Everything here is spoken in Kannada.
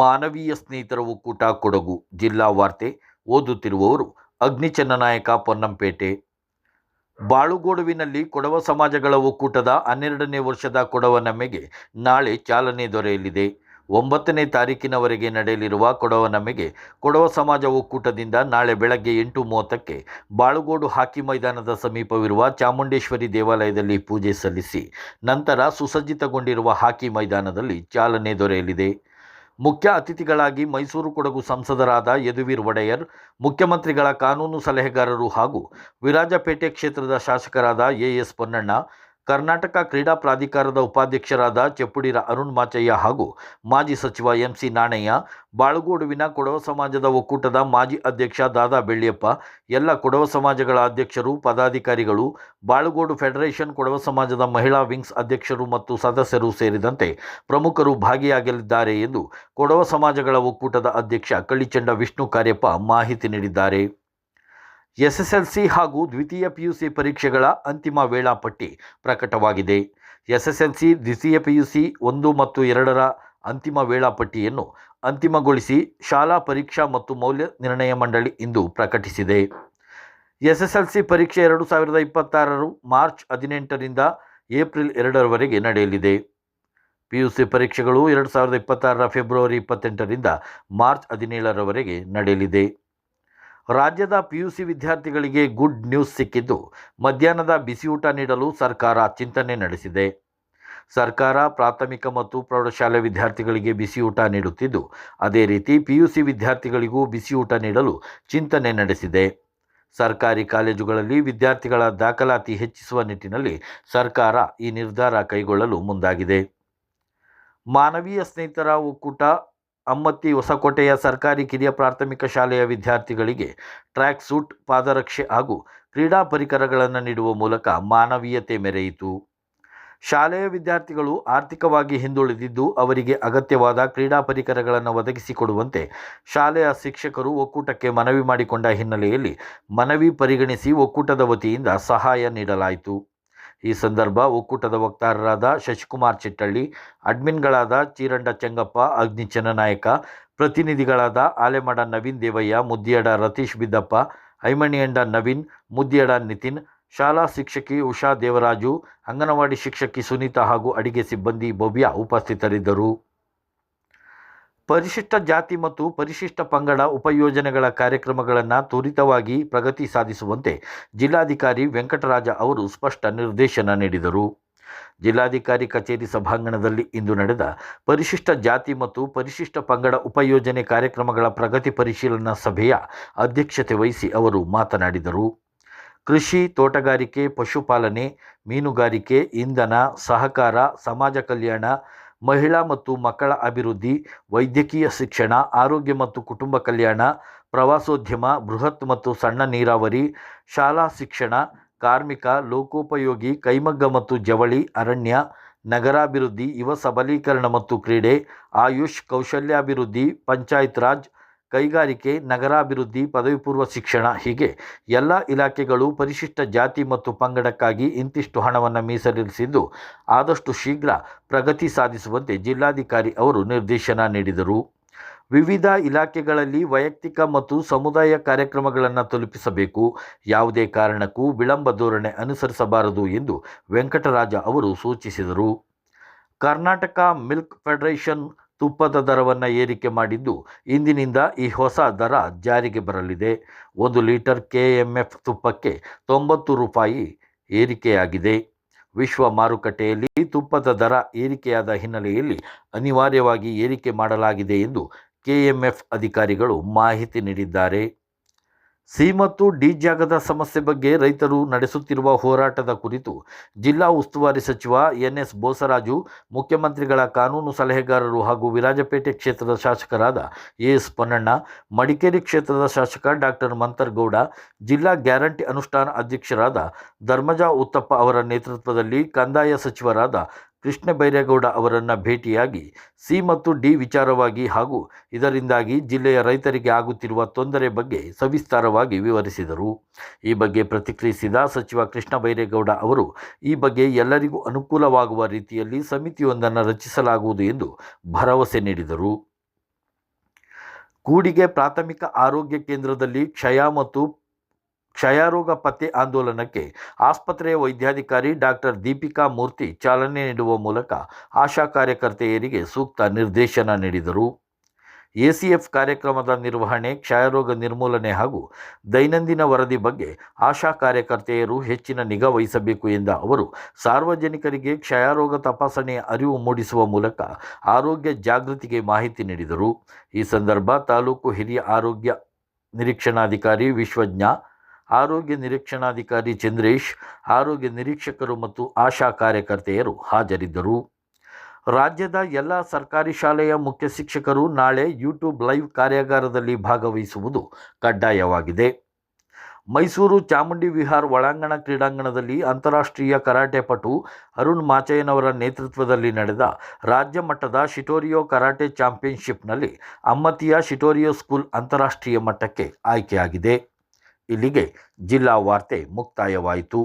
ಮಾನವೀಯ ಸ್ನೇಹಿತರ ಒಕ್ಕೂಟ ಕೊಡಗು ಜಿಲ್ಲಾ ವಾರ್ತೆ ಓದುತ್ತಿರುವವರು ಅಗ್ನಿಚನ್ನನಾಯಕ ಪೊನ್ನಂಪೇಟೆ. ಬಾಳುಗೋಡುವಿನಲ್ಲಿ ಕೊಡವ ಸಮಾಜಗಳ ಒಕ್ಕೂಟದ ಹನ್ನೆರಡನೇ ವರ್ಷದ ಕೊಡವ ನಮಗೆ ನಾಳೆ ಚಾಲನೆ ದೊರೆಯಲಿದೆ. ಒಂಬತ್ತನೇ ತಾರೀಕಿನವರೆಗೆ ನಡೆಯಲಿರುವ ಕೊಡವ ನಮಗೆ ಕೊಡವ ಸಮಾಜ ಒಕ್ಕೂಟದಿಂದ ನಾಳೆ ಬೆಳಗ್ಗೆ ಎಂಟು ಮೂವತ್ತಕ್ಕೆ ಬಾಳುಗೋಡು ಹಾಕಿ ಮೈದಾನದ ಸಮೀಪವಿರುವ ಚಾಮುಂಡೇಶ್ವರಿ ದೇವಾಲಯದಲ್ಲಿ ಪೂಜೆ ಸಲ್ಲಿಸಿ ನಂತರ ಸುಸಜ್ಜಿತಗೊಂಡಿರುವ ಹಾಕಿ ಮೈದಾನದಲ್ಲಿ ಚಾಲನೆ ದೊರೆಯಲಿದೆ. ಮುಖ್ಯ ಅತಿಥಿಗಳಾಗಿ ಮೈಸೂರು ಕೊಡಗು ಸಂಸದರಾದ ಯದುವೀರ್ ಒಡೆಯರ್, ಮುಖ್ಯಮಂತ್ರಿಗಳ ಕಾನೂನು ಸಲಹೆಗಾರರು ಹಾಗೂ ವಿರಾಜಪೇಟೆ ಕ್ಷೇತ್ರದ ಶಾಸಕರಾದ ಎ ಎಸ್ ಪೊನ್ನಣ್ಣ ಕರ್ನಾಟಕ ಕ್ರೀಡಾ ಪ್ರಾಧಿಕಾರದ ಉಪಾಧ್ಯಕ್ಷರಾದ ಚೆಪ್ಪುಡಿರ ಅರುಣ್ ಮಾಚಯ್ಯ ಹಾಗೂ ಮಾಜಿ ಸಚಿವ ಎಂಸಿ ನಾಣಯ್ಯ, ಬಾಳುಗೋಡುವಿನ ಕೊಡವ ಸಮಾಜದ ಒಕ್ಕೂಟದ ಮಾಜಿ ಅಧ್ಯಕ್ಷ ದಾದಾ ಬೆಳ್ಳಿಯಪ್ಪ, ಎಲ್ಲ ಕೊಡವ ಸಮಾಜಗಳ ಅಧ್ಯಕ್ಷರು, ಪದಾಧಿಕಾರಿಗಳು, ಬಾಳುಗೋಡು ಫೆಡರೇಷನ್ ಕೊಡವ ಸಮಾಜದ ಮಹಿಳಾ ವಿಂಗ್ಸ್ ಅಧ್ಯಕ್ಷರು ಮತ್ತು ಸದಸ್ಯರು ಸೇರಿದಂತೆ ಪ್ರಮುಖರು ಭಾಗಿಯಾಗಲಿದ್ದಾರೆ ಎಂದು ಕೊಡವ ಸಮಾಜಗಳ ಒಕ್ಕೂಟದ ಅಧ್ಯಕ್ಷ ಕಳಿಚಂಡ ವಿಷ್ಣು ಕಾರ್ಯಪ್ಪ ಮಾಹಿತಿ ನೀಡಿದ್ದಾರೆ. ಎಸ್ಎಸ್ಎಲ್ಸಿ ಹಾಗೂ ದ್ವಿತೀಯ ಪಿಯುಸಿ ಪರೀಕ್ಷೆಗಳ ಅಂತಿಮ ವೇಳಾಪಟ್ಟಿ ಪ್ರಕಟವಾಗಿದೆ. ಎಸ್ಎಸ್ಎಲ್ಸಿ, ದ್ವಿತೀಯ ಪಿಯುಸಿ ಒಂದು ಮತ್ತು ಎರಡರ ಅಂತಿಮ ವೇಳಾಪಟ್ಟಿಯನ್ನು ಅಂತಿಮಗೊಳಿಸಿ ಶಾಲಾ ಪರೀಕ್ಷಾ ಮತ್ತು ಮೌಲ್ಯ ನಿರ್ಣಯ ಮಂಡಳಿ ಇಂದು ಪ್ರಕಟಿಸಿದೆ. ಎಸ್ಎಸ್ಎಲ್ಸಿ ಪರೀಕ್ಷೆ ಎರಡು ಸಾವಿರದ ಇಪ್ಪತ್ತಾರರು ಮಾರ್ಚ್ ಹದಿನೆಂಟರಿಂದ ಏಪ್ರಿಲ್ ಎರಡರವರೆಗೆ ನಡೆಯಲಿದೆ. ಪಿಯುಸಿ ಪರೀಕ್ಷೆಗಳು ಎರಡು ಸಾವಿರದ ಇಪ್ಪತ್ತಾರರ ಫೆಬ್ರವರಿ ಇಪ್ಪತ್ತೆಂಟರಿಂದ ಮಾರ್ಚ್ ಹದಿನೇಳರವರೆಗೆ ನಡೆಯಲಿದೆ. ರಾಜ್ಯದ ಪಿಯುಸಿ ವಿದ್ಯಾರ್ಥಿಗಳಿಗೆ ಗುಡ್ ನ್ಯೂಸ್ ಸಿಕ್ಕಿದ್ದು, ಮಧ್ಯಾಹ್ನದ ಬಿಸಿಯೂಟ ನೀಡಲು ಸರ್ಕಾರ ಚಿಂತನೆ ನಡೆಸಿದೆ. ಸರ್ಕಾರ ಪ್ರಾಥಮಿಕ ಮತ್ತು ಪ್ರೌಢಶಾಲೆ ವಿದ್ಯಾರ್ಥಿಗಳಿಗೆ ಬಿಸಿಯೂಟ ನೀಡುತ್ತಿದ್ದು, ಅದೇ ರೀತಿ ಪಿಯುಸಿ ವಿದ್ಯಾರ್ಥಿಗಳಿಗೂ ಬಿಸಿಯೂಟ ನೀಡಲು ಚಿಂತನೆ ನಡೆಸಿದೆ. ಸರ್ಕಾರಿ ಕಾಲೇಜುಗಳಲ್ಲಿ ವಿದ್ಯಾರ್ಥಿಗಳ ದಾಖಲಾತಿ ಹೆಚ್ಚಿಸುವ ನಿಟ್ಟಿನಲ್ಲಿ ಸರ್ಕಾರ ಈ ನಿರ್ಧಾರ ಕೈಗೊಳ್ಳಲು ಮುಂದಾಗಿದೆ. ಮಾನವೀಯ ಸ್ನೇಹಿತರ ಒಕ್ಕೂಟ ಅಮ್ಮತ್ತಿ ಹೊಸಕೋಟೆಯ ಸರ್ಕಾರಿ ಕಿರಿಯ ಪ್ರಾಥಮಿಕ ಶಾಲೆಯ ವಿದ್ಯಾರ್ಥಿಗಳಿಗೆ ಟ್ರ್ಯಾಕ್ ಸೂಟ್, ಪಾದರಕ್ಷೆ ಹಾಗೂ ಕ್ರೀಡಾ ಪರಿಕರಗಳನ್ನು ನೀಡುವ ಮೂಲಕ ಮಾನವೀಯತೆ ಮೆರೆಯಿತು. ಶಾಲೆಯ ವಿದ್ಯಾರ್ಥಿಗಳು ಆರ್ಥಿಕವಾಗಿ ಹಿಂದುಳಿದಿದ್ದು ಅವರಿಗೆ ಅಗತ್ಯವಾದ ಕ್ರೀಡಾ ಪರಿಕರಗಳನ್ನು ಒದಗಿಸಿಕೊಡುವಂತೆ ಶಾಲೆಯ ಶಿಕ್ಷಕರು ಒಕ್ಕೂಟಕ್ಕೆ ಮನವಿ ಮಾಡಿಕೊಂಡ ಹಿನ್ನೆಲೆಯಲ್ಲಿ ಮನವಿ ಪರಿಗಣಿಸಿ ಒಕ್ಕೂಟದ ವತಿಯಿಂದ ಸಹಾಯ ನೀಡಲಾಯಿತು. ಈ ಸಂದರ್ಭ ಒಕ್ಕೂಟದ ವಕ್ತಾರರಾದ ಶಶಿಕುಮಾರ್ ಚಿಟ್ಟಳ್ಳಿ, ಅಡ್ಮಿನ್ಗಳಾದ ಚೀರಂಡ ಚೆಂಗಪ್ಪ ಅಗ್ನಿಚನ್ನನಾಯಕ ಪ್ರತಿನಿಧಿಗಳಾದ ಆಲೆಮಡ ನವೀನ್ ದೇವಯ್ಯ, ಮುದ್ದಿಯಡ ರತೀಶ್ ಬಿದ್ದಪ್ಪ, ಐಮಣಿಯಂಡ ನವೀನ್, ಮುದ್ದಿಯಡ ನಿತಿನ್, ಶಾಲಾ ಶಿಕ್ಷಕಿ ಉಷಾ ದೇವರಾಜು, ಅಂಗನವಾಡಿ ಶಿಕ್ಷಕಿ ಸುನೀತಾ ಹಾಗೂ ಅಡಿಗೆ ಸಿಬ್ಬಂದಿ ಭವ್ಯ ಉಪಸ್ಥಿತರಿದ್ದರು. ಪರಿಶಿಷ್ಟ ಜಾತಿ ಮತ್ತು ಪರಿಶಿಷ್ಟ ಪಂಗಡ ಉಪಯೋಜನೆಗಳ ಕಾರ್ಯಕ್ರಮಗಳನ್ನು ತ್ವರಿತವಾಗಿ ಪ್ರಗತಿ ಸಾಧಿಸುವಂತೆ ಜಿಲ್ಲಾಧಿಕಾರಿ ವೆಂಕಟರಾಜ ಅವರು ಸ್ಪಷ್ಟ ನಿರ್ದೇಶನ ನೀಡಿದರು. ಜಿಲ್ಲಾಧಿಕಾರಿ ಕಚೇರಿ ಸಭಾಂಗಣದಲ್ಲಿ ಇಂದು ನಡೆದ ಪರಿಶಿಷ್ಟ ಜಾತಿ ಮತ್ತು ಪರಿಶಿಷ್ಟ ಪಂಗಡ ಉಪಯೋಜನೆ ಕಾರ್ಯಕ್ರಮಗಳ ಪ್ರಗತಿ ಪರಿಶೀಲನಾ ಸಭೆಯ ಅಧ್ಯಕ್ಷತೆ ವಹಿಸಿ ಅವರು ಮಾತನಾಡಿದರು. ಕೃಷಿ, ತೋಟಗಾರಿಕೆ, ಪಶುಪಾಲನೆ, ಮೀನುಗಾರಿಕೆ, ಇಂಧನ, ಸಹಕಾರ, ಸಮಾಜ ಕಲ್ಯಾಣ ಮಹಿಳಾ ಮತ್ತು ಮಕ್ಕಳ ಅಭಿವೃದ್ಧಿ, ವೈದ್ಯಕೀಯ ಶಿಕ್ಷಣ, ಆರೋಗ್ಯ ಮತ್ತು ಕುಟುಂಬ ಕಲ್ಯಾಣ, ಪ್ರವಾಸೋದ್ಯಮ, ಬೃಹತ್ ಮತ್ತು ಸಣ್ಣ ನೀರಾವರಿ, ಶಾಲಾ ಶಿಕ್ಷಣ, ಕಾರ್ಮಿಕ, ಲೋಕೋಪಯೋಗಿ, ಕೈಮಗ್ಗ ಮತ್ತು ಜವಳಿ, ಅರಣ್ಯ, ನಗರಾಭಿವೃದ್ಧಿ, ಯುವ ಸಬಲೀಕರಣ ಮತ್ತು ಕ್ರೀಡೆ, ಆಯುಷ್, ಕೌಶಲ್ಯಾಭಿವೃದ್ಧಿ, ಪಂಚಾಯತ್ ರಾಜ್ ಕೈಗಾರಿಕೆ, ನಗರಾಭಿವೃದ್ಧಿ, ಪದವಿ ಪೂರ್ವ ಶಿಕ್ಷಣ ಹೀಗೆ ಎಲ್ಲ ಇಲಾಖೆಗಳು ಪರಿಶಿಷ್ಟ ಜಾತಿ ಮತ್ತು ಪಂಗಡಕ್ಕಾಗಿ ಇಂತಿಷ್ಟು ಹಣವನ್ನು ಮೀಸಲಿರಿಸಿದ್ದು ಆದಷ್ಟು ಶೀಘ್ರ ಪ್ರಗತಿ ಸಾಧಿಸುವಂತೆ ಜಿಲ್ಲಾಧಿಕಾರಿ ಅವರು ನಿರ್ದೇಶನ ನೀಡಿದರು. ವಿವಿಧ ಇಲಾಖೆಗಳಲ್ಲಿ ವೈಯಕ್ತಿಕ ಮತ್ತು ಸಮುದಾಯ ಕಾರ್ಯಕ್ರಮಗಳನ್ನು ತಲುಪಿಸಬೇಕು. ಯಾವುದೇ ಕಾರಣಕ್ಕೂ ವಿಳಂಬ ಧೋರಣೆ ಅನುಸರಿಸಬಾರದು ಎಂದು ವೆಂಕಟರಾಜ ಅವರು ಸೂಚಿಸಿದರು. ಕರ್ನಾಟಕ ಮಿಲ್ಕ್ ಫೆಡರೇಷನ್ ತುಪ್ಪದ ದರವನ್ನು ಏರಿಕೆ ಮಾಡಿದ್ದು ಇಂದಿನಿಂದ ಈ ಹೊಸ ದರ ಜಾರಿಗೆ ಬರಲಿದೆ. ಒಂದು ಲೀಟರ್ ಕೆ ಎಂ ಎಫ್ ತುಪ್ಪಕ್ಕೆ ತೊಂಬತ್ತು ರೂಪಾಯಿ ಏರಿಕೆಯಾಗಿದೆ. ವಿಶ್ವ ಮಾರುಕಟ್ಟೆಯಲ್ಲಿ ತುಪ್ಪದ ದರ ಏರಿಕೆಯಾದ ಹಿನ್ನೆಲೆಯಲ್ಲಿ ಅನಿವಾರ್ಯವಾಗಿ ಏರಿಕೆ ಮಾಡಲಾಗಿದೆ ಎಂದು ಕೆಎಂಎಫ್ ಅಧಿಕಾರಿಗಳು ಮಾಹಿತಿ ನೀಡಿದ್ದಾರೆ. ಸಿ ಮತ್ತು ಡಿ ಜಾಗದ ಸಮಸ್ಯೆ ಬಗ್ಗೆ ರೈತರು ನಡೆಸುತ್ತಿರುವ ಹೋರಾಟದ ಕುರಿತು ಜಿಲ್ಲಾ ಉಸ್ತುವಾರಿ ಸಚಿವ ಎನ್ ಎಸ್ ಬೋಸರಾಜು, ಮುಖ್ಯಮಂತ್ರಿಗಳ ಕಾನೂನು ಸಲಹೆಗಾರರು ಹಾಗೂ ವಿರಾಜಪೇಟೆ ಕ್ಷೇತ್ರದ ಶಾಸಕರಾದ ಎ ಎಸ್ ಪೊನ್ನಣ್ಣ, ಮಡಿಕೇರಿ ಕ್ಷೇತ್ರದ ಶಾಸಕ ಡಾಕ್ಟರ್ ಮಂತರ್ಗೌಡ ಜಿಲ್ಲಾ ಗ್ಯಾರಂಟಿ ಅನುಷ್ಠಾನ ಅಧ್ಯಕ್ಷರಾದ ಧರ್ಮಜಾ ಉತ್ತಪ್ಪ ಅವರ ನೇತೃತ್ವದಲ್ಲಿ ಕಂದಾಯ ಸಚಿವರಾದ ಕೃಷ್ಣ ಬೈರೇಗೌಡ ಅವರನ್ನು ಭೇಟಿಯಾಗಿ ಸಿ ಮತ್ತು ಡಿ ವಿಚಾರವಾಗಿ ಹಾಗೂ ಇದರಿಂದಾಗಿ ಜಿಲ್ಲೆಯ ರೈತರಿಗೆ ಆಗುತ್ತಿರುವ ತೊಂದರೆ ಬಗ್ಗೆ ಸವಿಸ್ತಾರವಾಗಿ ವಿವರಿಸಿದರು. ಈ ಬಗ್ಗೆ ಪ್ರತಿಕ್ರಿಯಿಸಿದ ಸಚಿವ ಕೃಷ್ಣ ಬೈರೇಗೌಡ ಅವರು, ಈ ಬಗ್ಗೆ ಎಲ್ಲರಿಗೂ ಅನುಕೂಲವಾಗುವ ರೀತಿಯಲ್ಲಿ ಸಮಿತಿಯೊಂದನ್ನು ರಚಿಸಲಾಗುವುದು ಎಂದು ಭರವಸೆ ನೀಡಿದರು. ಕೂಡಿಗೆ ಪ್ರಾಥಮಿಕ ಆರೋಗ್ಯ ಕೇಂದ್ರದಲ್ಲಿ ಕ್ಷಯ ಮತ್ತು ಕ್ಷಯರೋಗ ಪತ್ತೆ ಆಂದೋಲನಕ್ಕೆ ಆಸ್ಪತ್ರೆಯ ವೈದ್ಯಾಧಿಕಾರಿ ಡಾಕ್ಟರ್ ದೀಪಿಕಾ ಮೂರ್ತಿ ಚಾಲನೆ ನೀಡುವ ಮೂಲಕ ಆಶಾ ಕಾರ್ಯಕರ್ತೆಯರಿಗೆ ಸೂಕ್ತ ನಿರ್ದೇಶನ ನೀಡಿದರು. ಎಸಿಎಫ್ ಕಾರ್ಯಕ್ರಮದ ನಿರ್ವಹಣೆ, ಕ್ಷಯರೋಗ ನಿರ್ಮೂಲನೆ ಹಾಗೂ ದೈನಂದಿನ ವರದಿ ಬಗ್ಗೆ ಆಶಾ ಕಾರ್ಯಕರ್ತೆಯರು ಹೆಚ್ಚಿನ ನಿಗಾ ವಹಿಸಬೇಕು ಎಂದ ಅವರು, ಸಾರ್ವಜನಿಕರಿಗೆ ಕ್ಷಯರೋಗ ತಪಾಸಣೆಯ ಅರಿವು ಮೂಡಿಸುವ ಮೂಲಕ ಆರೋಗ್ಯ ಜಾಗೃತಿಗೆ ಮಾಹಿತಿ ನೀಡಿದರು. ಈ ಸಂದರ್ಭ ತಾಲೂಕು ಹಿರಿಯ ಆರೋಗ್ಯ ನಿರೀಕ್ಷಣಾಧಿಕಾರಿ ವಿಶ್ವಜ್ಞ ಆರೋಗ್ಯ ನಿರೀಕ್ಷಣಾಧಿಕಾರಿ ಚಂದ್ರೇಶ್, ಆರೋಗ್ಯ ನಿರೀಕ್ಷಕರು ಮತ್ತು ಆಶಾ ಕಾರ್ಯಕರ್ತೆಯರು ಹಾಜರಿದ್ದರು. ರಾಜ್ಯದ ಎಲ್ಲ ಸರ್ಕಾರಿ ಶಾಲೆಯ ಮುಖ್ಯ ಶಿಕ್ಷಕರು ನಾಳೆ ಯೂಟ್ಯೂಬ್ ಲೈವ್ ಕಾರ್ಯಾಗಾರದಲ್ಲಿ ಭಾಗವಹಿಸುವುದು ಕಡ್ಡಾಯವಾಗಿದೆ. ಮೈಸೂರು ಚಾಮುಂಡಿ ವಿಹಾರ್ ಒಳಾಂಗಣ ಕ್ರೀಡಾಂಗಣದಲ್ಲಿ ಅಂತಾರಾಷ್ಟ್ರೀಯ ಕರಾಟೆ ಪಟು ಅರುಣ್ ಮಾಚಯ್ಯನವರ ನೇತೃತ್ವದಲ್ಲಿ ನಡೆದ ರಾಜ್ಯ ಮಟ್ಟದ ಶಿಟೋರಿಯೋ ಕರಾಟೆ ಚಾಂಪಿಯನ್ಶಿಪ್ನಲ್ಲಿ ಅಮ್ಮತಿಯ ಶಿಟೋರಿಯೋ ಸ್ಕೂಲ್ ಅಂತಾರಾಷ್ಟ್ರೀಯ ಮಟ್ಟಕ್ಕೆ ಆಯ್ಕೆಯಾಗಿದೆ. ಇಲ್ಲಿಗೆ ಜಿಲ್ಲಾ ವಾರ್ತೆ ಮುಕ್ತಾಯವಾಯಿತು.